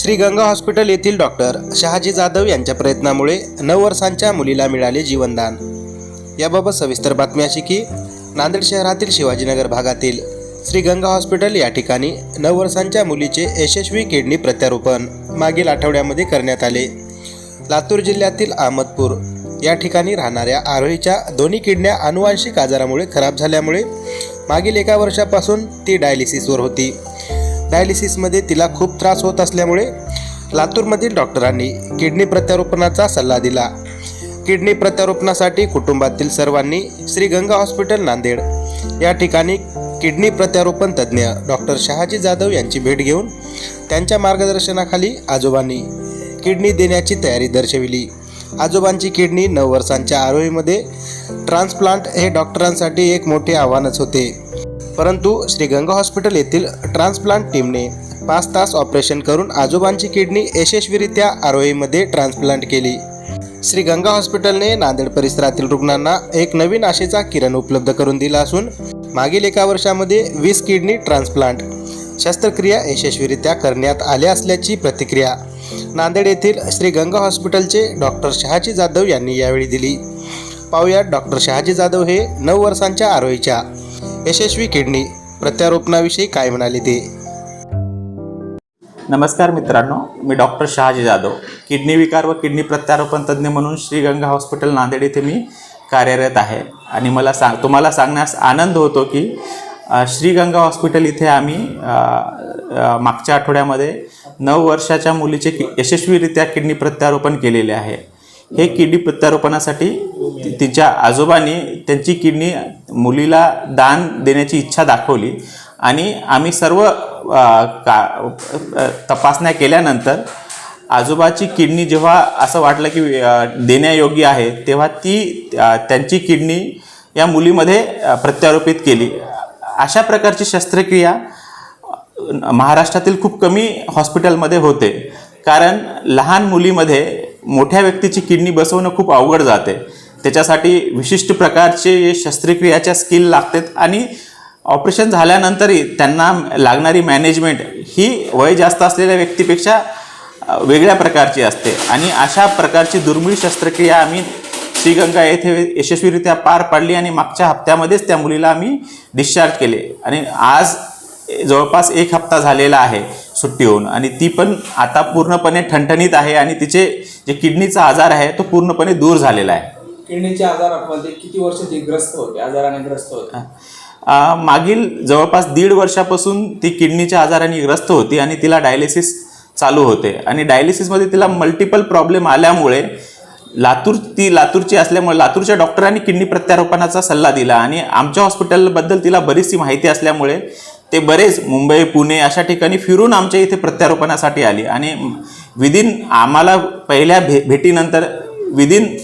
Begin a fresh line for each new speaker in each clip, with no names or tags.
Shri Ganga hospital येथील doctor Shahaji Jadhav यांच्या प्रयत्नामुळे नऊ वर्षांच्या मुलीला मिळाले जीवनदान. याबाबत सविस्तर बातमी अशी की नांदेड शहरातील शिवाजीनगर भागातील श्री गंगा हॉस्पिटल या ठिकाणी नऊ वर्षांच्या मुलीचे यशस्वी किडनी प्रत्यारोपण मागील आठवड्यामध्ये करण्यात आले. लातूर जिल्ह्यातील अहमदपूर या ठिकाणी राहणाऱ्या आरोहीच्या दोन्ही किडण्या अनुवांशिक आजारामुळे खराब झाल्यामुळे मागील एका वर्षापासून ती डायलिसिसवर होती. डायलिसिसमध्ये तिला खूप त्रास होत असल्यामुळे लातूरमधील डॉक्टरांनी किडनी प्रत्यारोपणाचा सल्ला दिला. किडनी प्रत्यारोपणासाठी कुटुंबातील सर्वांनी श्रीगंगा हॉस्पिटल नांदेड. या ठिकाणी किडनी प्रत्यारोपण तज्ज्ञ डॉक्टर शहाजी जाधव यांची भेट घेऊन त्यांच्या मार्गदर्शनाखाली आजोबांनी किडनी देण्याची तयारी दर्शविली. आजोबांची किडनी नऊ वर्षांच्या आरोहीमध्ये ट्रान्सप्लांट हे डॉक्टरांसाठी एक मोठे आव्हानच होते. परंतु श्रीगंगा हॉस्पिटल येथील ट्रान्सप्लांट टीमने पाच तास ऑपरेशन करून आजोबांची किडनी यशस्वीरित्या आरोहीमध्ये ट्रान्सप्लांट केली. श्रीगंगा हॉस्पिटलने नांदेड परिसरातील रुग्णांना एक नवीन आशेचा किरण उपलब्ध करून दिला असून मागील एका वर्षामध्ये वीस किडनी ट्रान्सप्लांट शस्त्रक्रिया यशस्वीरित्या करण्यात आल्या असल्याची प्रतिक्रिया नांदेड येथील श्रीगंगा हॉस्पिटलचे डॉक्टर शहाजी जाधव यांनी यावेळी दिली. पाहुयात डॉक्टर शहाजी जाधव हे नऊ वर्षांच्या आरोहीच्या यशस्वी किडनी प्रत्यारोपणाविषयी काय म्हणाले ते?
नमस्कार मित्रांनो मी डॉक्टर शहाजी जाधव किडनी विकार व किडनी प्रत्यारोपण तज्ज्ञ म्हणून श्रीगंगा हॉस्पिटल नांदेड येथे मी कार्यरत आहे. आणि मला सांग तुम्हाला सांगण्यास आनंद होतो की श्रीगंगा हॉस्पिटल इथे आम्ही मागच्या आठवड्यामध्ये नऊ वर्षाच्या मुलीचे कि यशस्वीरित्या किडनी प्रत्यारोपण केलेले आहे. हे किडनी प्रत्यारोपणासाठी तिच्या आजोबांनी त्यांची किडनी मुलीला दान देण्याची इच्छा दाखवली. आणि आम्ही सर्व का तपासण्या केल्यानंतर आजोबाची किडनी जेव्हा असं वाटलं की देण्यायोग्य आहे तेव्हा ती त्यांची किडनी या मुलीमध्ये प्रत्यारोपित केली. अशा प्रकारची शस्त्रक्रिया महाराष्ट्रातील खूप कमी हॉस्पिटलमध्ये होते. कारण लहान मुलीमध्ये मोठ्या व्यक्तीची किडनी बसवणं खूप अवघड जाते. त्याच्यासाठी विशिष्ट प्रकारचे शस्त्रक्रियाच्या स्किल लागतात आणि ऑपरेशन झाल्यानंतरही त्यांना लागणारी मॅनेजमेंट ही वय जास्त असलेल्या व्यक्तीपेक्षा वेगळ्या प्रकारची असते. आणि अशा प्रकारची दुर्मिळ शस्त्रक्रिया आम्ही श्रीगंगा येथे यशस्वीरित्या पार पाडली आणि मागच्या हप्त्यामध्येच त्या मुलीला आम्ही डिस्चार्ज केले. आणि आज जवळपास एक हप्ता झालेला आहे सुट्टी होऊन आणि ती पण आता पूर्णपणे ठणठणीत आहे आणि तिचे जे किडनीचा आजार आहे तो पूर्णपणे दूर झालेला आहे.
किडनीच्या आजारामध्ये किती वर्ष ती ग्रस्त होते आजाराने ग्रस्त होते?
मागील जवळपास दीड वर्षापासून ती किडनीच्या आजाराने ग्रस्त होती आणि तिला डायलिसिस चालू होते. आणि डायलिसिसमध्ये तिला मल्टिपल प्रॉब्लेम आल्यामुळे लातूर ती लातूरची असल्यामुळे लातूरच्या डॉक्टरांनी किडनी प्रत्यारोपणाचा सल्ला दिला आणि आमच्या हॉस्पिटलबद्दल तिला बरीचशी माहिती असल्यामुळे ते बरेच मुंबई पुणे अशा ठिकाणी फिरून आमच्या इथे प्रत्यारोपणासाठी आली. आणि विदिन आम्हाला पहिल्या भे भेटीनंतर विदिन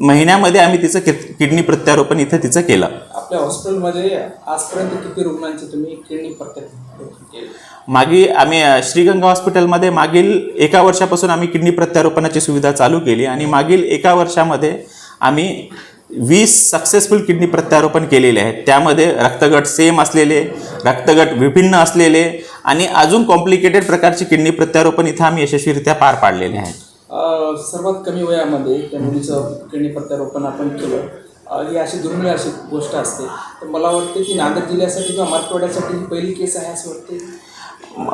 महिन्यामध्ये आम्ही तिचं किडनी प्रत्यारोपण इथं तिचं केलं.
आपल्या हॉस्पिटलमध्ये आजपर्यंत किती रुग्णांची तुम्ही किडनी प्रत्यारोपण केली?
मागे आम्ही श्रीगंगा हॉस्पिटलमध्ये मागील एका वर्षापासून आम्ही किडनी प्रत्यारोपणाची सुविधा चालू केली. आणि मागील एका वर्षामध्ये आम्ही वीस सक्सेसफुल किडनी प्रत्यारोपण केलेले आहेत. त्यामध्ये रक्तगट सेम असलेले रक्तगट विभिन्न असलेले आणि अजून कॉम्प्लिकेटेड प्रकारचे किडनी प्रत्यारोपण इथं आम्ही यशस्वीरित्या पार पाडलेले आहेत.
सर्वात कमी वयामध्ये त्या मुलीचं किडनी प्रत्यारोपण आपण केलं. ही अशी दुर्मिळ अशी गोष्ट असते. तर मला वाटते की नांदेड जिल्ह्यासाठी किंवा मराठवाड्यासाठी ही पहिली केस आहे असं वाटते?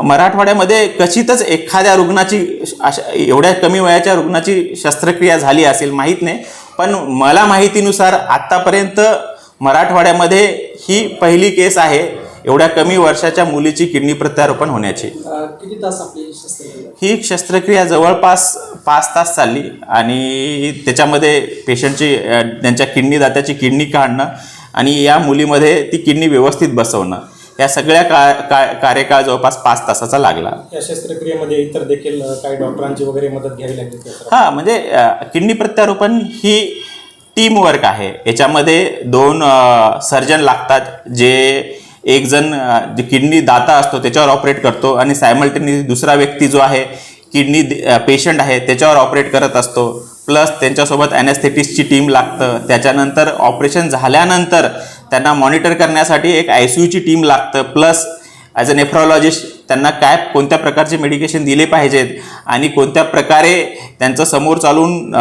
मराठवाड्यामध्ये क्वचितच एखाद्या रुग्णाची अशा एवढ्या कमी वयाच्या रुग्णाची शस्त्रक्रिया झाली असेल माहीत नाही. पण मला माहितीनुसार आत्तापर्यंत मराठवाड्यामध्ये ही पहिली केस आहे. एवढ्या कमी वर्षाच्या मुलीची किडनी प्रत्यारोपण होण्याची.
किती तास आपली
ही शस्त्रक्रिया जवळपास पाच तास चालली आणि त्याच्यामध्ये पेशंटची त्यांच्या किडनी दात्याची किडनी काढणं आणि या मुलीमध्ये ती किडनी व्यवस्थित बसवणं. या सगळ्या का, का कार्यकाळ जवळपास पाच तासाचा लागला.
या शस्त्रक्रियेमध्ये इतर देखील काही डॉक्टरांची वगैरे मदत घ्यावी लागली?
हां म्हणजे किडनी प्रत्यारोपण ही टीम वर्क आहे. याच्यामध्ये दोन सर्जन लागतात जे एक जण किडनी दाता असतो त्याच्यावर ऑपरेट करतो आणि सायमल्टेनियस दुसरा व्यक्ती जो आहे किडनी पेशंट आहे त्याच्यावर ऑपरेट करत असतो. प्लस त्यांच्यासोबत ॲनेस्थेटिस्टची टीम लागतं. त्याच्यानंतर ऑपरेशन झाल्यानंतर त्यांना मॉनिटर करण्यासाठी एक आय सी यूची टीम लागतं. प्लस ॲज अ नेफ्रॉलॉजिस्ट त्यांना काय कोणत्या प्रकारचे मेडिकेशन दिले पाहिजेत आणि कोणत्या प्रकारे त्यांचं समोर चालून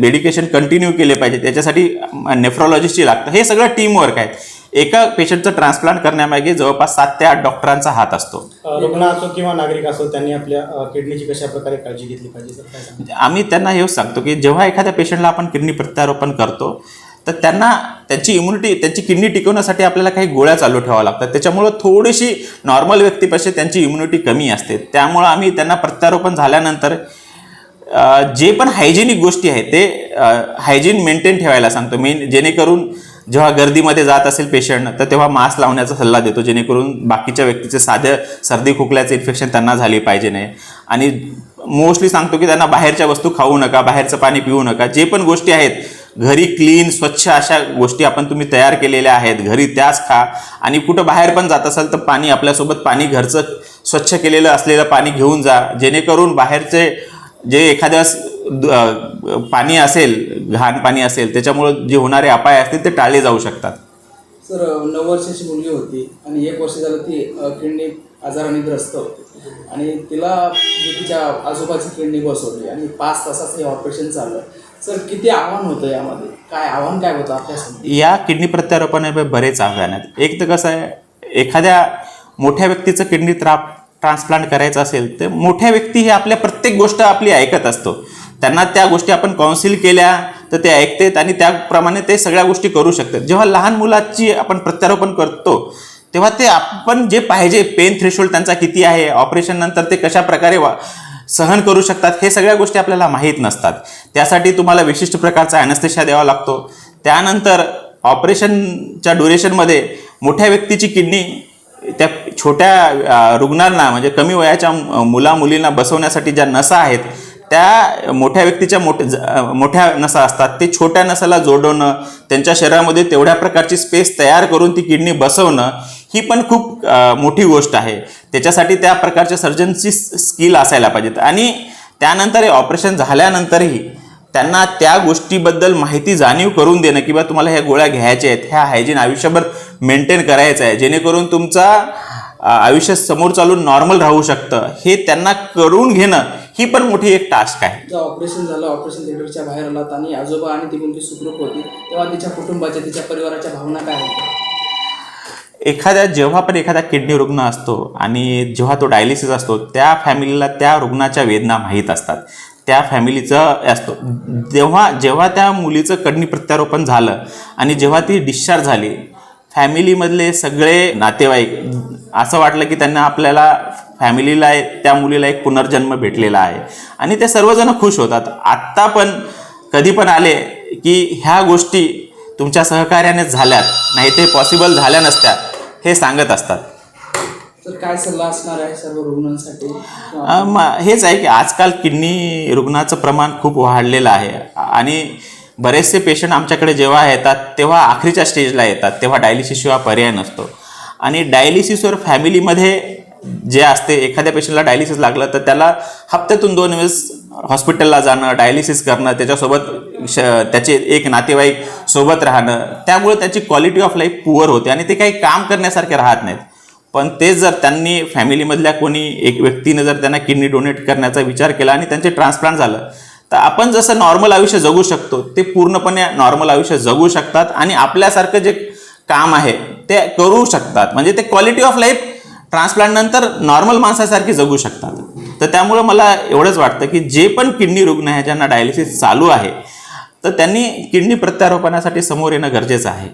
मेडिकेशन कंटिन्यू केले पाहिजे त्याच्यासाठी नेफ्रॉलॉजिस्टची लागतं. हे सगळं टीमवर्क आहे. एका पेशंटचं ट्रान्सप्लांट करण्यामागे जवळपास सात ते आठ डॉक्टरांचा हात असतो.
रुग्ण असो किंवा नागरिक असो त्यांनी आपल्या किडनीची कशा प्रकारे काळजी घेतली पाहिजे?
आम्ही त्यांना हेच सांगतो की जेव्हा एखाद्या पेशंटला आपण किडनी प्रत्यारोपण करतो तर त्यांना त्यांची इम्युनिटी त्यांची किडनी टिकवण्यासाठी आपल्याला काही गोळ्या चालू ठेवाव्या लागतात. त्याच्यामुळं थोडीशी नॉर्मल व्यक्तीपेक्षा त्यांची इम्युनिटी कमी असते. त्यामुळं आम्ही त्यांना प्रत्यारोपण झाल्यानंतर जे पण हायजेनिक गोष्टी आहेत ते हायजीन मेंटेन ठेवायला सांगतो. मेन जेणेकरून जेव्हा गर्दीमध्ये जात असेल पेशंट तर तेव्हा मास्क लावण्याचा सल्ला देतो. जेणेकरून बाकीच्या व्यक्तीचे साधे सर्दी खोकल्याचं इन्फेक्शन त्यांना झाली पाहिजे नाही. आणि मोस्टली सांगतो की त्यांना बाहेरच्या वस्तू खाऊ नका बाहेरचं पाणी पिऊ नका. जे पण गोष्टी आहेत घरी क्लीन स्वच्छ अशा गोष्टी आपण तुम्ही तयार केलेल्या आहेत. घरी त्याच खा. आणि कुठं बाहेर पण जात असाल तर पाणी आपल्यासोबत पाणी घरचं स्वच्छ केलेलं असलेलं पाणी घेऊन जा. जेणेकरून बाहेरचे जे एखाद्या पाणी असेल घाण पाणी असेल त्याच्यामुळं जे होणारे अपाय असतील ते टाळले जाऊ शकतात.
सर नऊ वर्षाची मुलगी होती आणि एक वर्ष झालं ती किडनी आजाराने ग्रस्त होती. आणि तिला तिच्या आजोबाची किडनी बसवली आणि पाच तासाचं हे ऑपरेशन चाललं. सर किती आव्हान होतं यामध्ये? काय आव्हान काय होतं आपल्यासमोर?
या किडनी प्रत्यारोपणामध्ये बरेच आव्हान आहेत. एक तर कसं आहे एखाद्या मोठ्या व्यक्तीचं किडनी त्रा ट्रान्सप्लांट करायचं असेल तर मोठ्या व्यक्ती ही आपल्या प्रत्येक गोष्ट आपली ऐकत असतो. त्यांना त्या गोष्टी आपण काउन्सिल केल्या तर ते ऐकतात आणि त्याप्रमाणे ते सगळ्या गोष्टी करू शकतात. जेव्हा लहान मुलाची आपण प्रत्यारोपण करतो तेव्हा ते आपण जे पाहिजे पेन थ्रेशोल्ड त्यांचा किती आहे ऑपरेशन नंतर ते कशा प्रकारे वा सहन करू शकतात हे सगळ्या गोष्टी आपल्याला माहीत नसतात. त्यासाठी तुम्हाला विशिष्ट प्रकारचा अॅनस्थेशिया द्यावा लागतो. त्यानंतर ऑपरेशनच्या ड्युरेशनमध्ये मोठ्या व्यक्तीची किडनी त्या छोट्या रुग्णांना म्हणजे कमी वयाच्या मुला मुलींना बसवण्यासाठी ज्या नसा आहेत त्या मोठ्या व्यक्तीच्या मोठ्या ज- मोठ्या नसा असतात. ते छोट्या नसाला जोडवणं त्यांच्या शरीरामध्ये तेवढ्या प्रकारची स्पेस तयार करून ती किडनी बसवणं ही पण खूप मोठी गोष्ट आहे. त्याच्यासाठी त्या प्रकारच्या सर्जनची स्किल असायला पाहिजेत. आणि त्यानंतर हे ऑपरेशन झाल्यानंतरही त्यांना त्या गोष्टीबद्दल माहिती जाणीव करून देणं किंवा तुम्हाला ह्या गोळ्या घ्यायच्या आहेत ह्या हायजीन आयुष्यभर मेंटेन करायचं आहे जेणेकरून तुमचा आयुष्य समोर चालून नॉर्मल राहू शकतं हे त्यांना करून घेणं ही पण मोठी एक टास्क आहे.
जेव्हा ऑपरेशन झालं ऑपरेशन थिएटरच्या बाहेर आलात आणि आजोबा आणि ती मुलगी सुखरूप होती तेव्हा तिच्या कुटुंबाच्या तिच्या परिवाराच्या भावना काय होत्या?
एखाद्या जेव्हा पण एखादा किडनी रुग्ण असतो आणि जेव्हा तो डायलिसिस असतो त्या फॅमिलीला त्या रुग्णाच्या वेदना माहीत असतात. त्या फॅमिलीचं असतो. जेव्हा जेव्हा त्या मुलीचं किडनी प्रत्यारोपण झालं आणि जेव्हा ती डिस्चार्ज झाली फॅमिलीमधले सगळे नातेवाईक असं वाटलं की त्यांना आपल्याला फॅमिलीला त्या मुलीला एक पुनर्जन्म भेटलेला आहे. आणि ते सर्वजण खुश होतात. आत्ता पण कधी पण आले की ह्या गोष्टी तुमच्या सहकार्याने झाल्यात नाही ते पॉसिबल झाल्या नसत्या हे सांगत असतात.
तर काय सल्ला असणार आहे सर्व रुग्णांसाठी?
हेच आहे की आजकाल किडनी रुग्णाचं प्रमाण खूप वाढलेलं आहे. आणि बरेचसे पेशंट आमच्याकडे जेव्हा येतात तेव्हा आखरीच्या स्टेजला येतात तेव्हा डायलिसिसशिवाय पर्याय नसतो. आणि डायलिसिसवर फॅमिलीमध्ये जे असते एखाद्या पेशंटला डायलिसिस लागलं तर त्याला हप्त्यातून दोन वेळेस हॉस्पिटलला जाणं डायलिसिस करणं त्याच्यासोबत श त्याचे एक नातेवाईक सोबत राहणं त्यामुळे त्याची क्वालिटी ऑफ लाईफ पुअर होते आणि ते काही काम करण्यासारखे राहत नाहीत. पण तेच जर त्यांनी फॅमिलीमधल्या कोणी एक व्यक्तीने जर त्यांना किडनी डोनेट करण्याचा विचार केला आणि त्यांचे ट्रान्सप्लांट झालं तर आपण जसं नॉर्मल आयुष्य जगू शकतो ते पूर्णपणे नॉर्मल आयुष्य जगू शकतात आणि आपल्यासारखं जे काम आहे ते करू शकतात. म्हणजे ते क्वालिटी ऑफ लाईफ ट्रान्सप्लांट नंतर नॉर्मल माणसासारखी जगू शकतात. तर त्यामुळं मला एवढंच वाटतं की जे पण किडनी रुग्ण आहे ज्यांना डायलिसिस चालू आहे तर त्यांनी किडनी प्रत्यारोपणासाठी समोर येणं गरजेचं आहे.